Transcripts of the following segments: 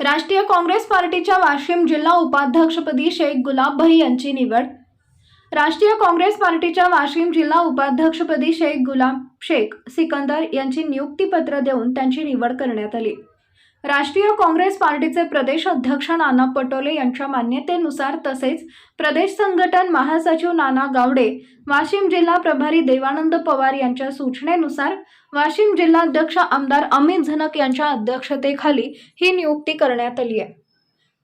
राष्ट्रीय काँग्रेस पार्टीच्या वाशिम जिल्हा उपाध्यक्षपदी शेख गुलाब भाई यांची निवड. राष्ट्रीय काँग्रेस पार्टीच्या वाशिम जिल्हा उपाध्यक्षपदी शेख गुलाब शेख सिकंदर यांची नियुक्तीपत्र देऊन त्यांची निवड करण्यात आली. राष्ट्रीय काँग्रेस पार्टीचे प्रदेश अध्यक्ष नाना पटोले यांच्या मान्यतेनुसार तसेच प्रदेश संघटन महासचिव नाना गावडे वाशिम जिल्हा प्रभारी देवानंद पवार यांच्या सूचनेनुसार वाशिम जिल्हाध्यक्ष आमदार अमित झनक यांच्या अध्यक्षतेखाली ही नियुक्ती करण्यात आली आहे.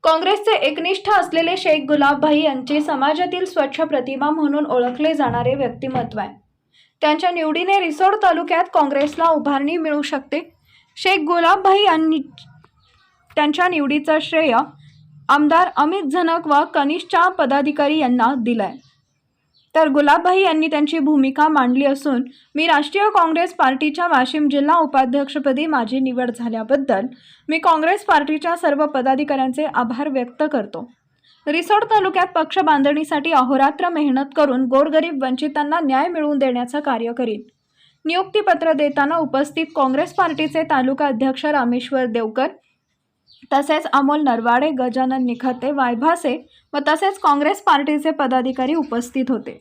काँग्रेसचे एकनिष्ठ असलेले शेख गुलाबभाई यांचे समाजातील स्वच्छ प्रतिमा म्हणून ओळखले जाणारे व्यक्तिमत्व आहे. त्यांच्या निवडीने रिसोड तालुक्यात काँग्रेसला उभारणी मिळू शकते शेख गुलाबभाई यांनी त्यांच्या निवडीचं श्रेय आमदार अमित झनक व कनिष्ठा पदाधिकारी यांना दिलंय. तर गुलाबभाई यांनी त्यांची भूमिका मांडली असून मी राष्ट्रीय काँग्रेस पार्टीच्या वाशिम जिल्हा उपाध्यक्षपदी माझी निवड झाल्याबद्दल मी काँग्रेस पार्टीच्या सर्व पदाधिकाऱ्यांचे आभार व्यक्त करतो. रिसोड तालुक्यात पक्ष बांधणीसाठी अहोरात्र मेहनत करून गोरगरीब वंचितांना न्याय मिळवून देण्याचं कार्य करीन. नियुक्तीपत्र देताना उपस्थित काँग्रेस पार्टीचे तालुका अध्यक्ष रामेश्वर देवकर तसेच अमोल नरवाडे गजानन निखते वायभासे व तसेच काँग्रेस पार्टीचे पदाधिकारी उपस्थित होते.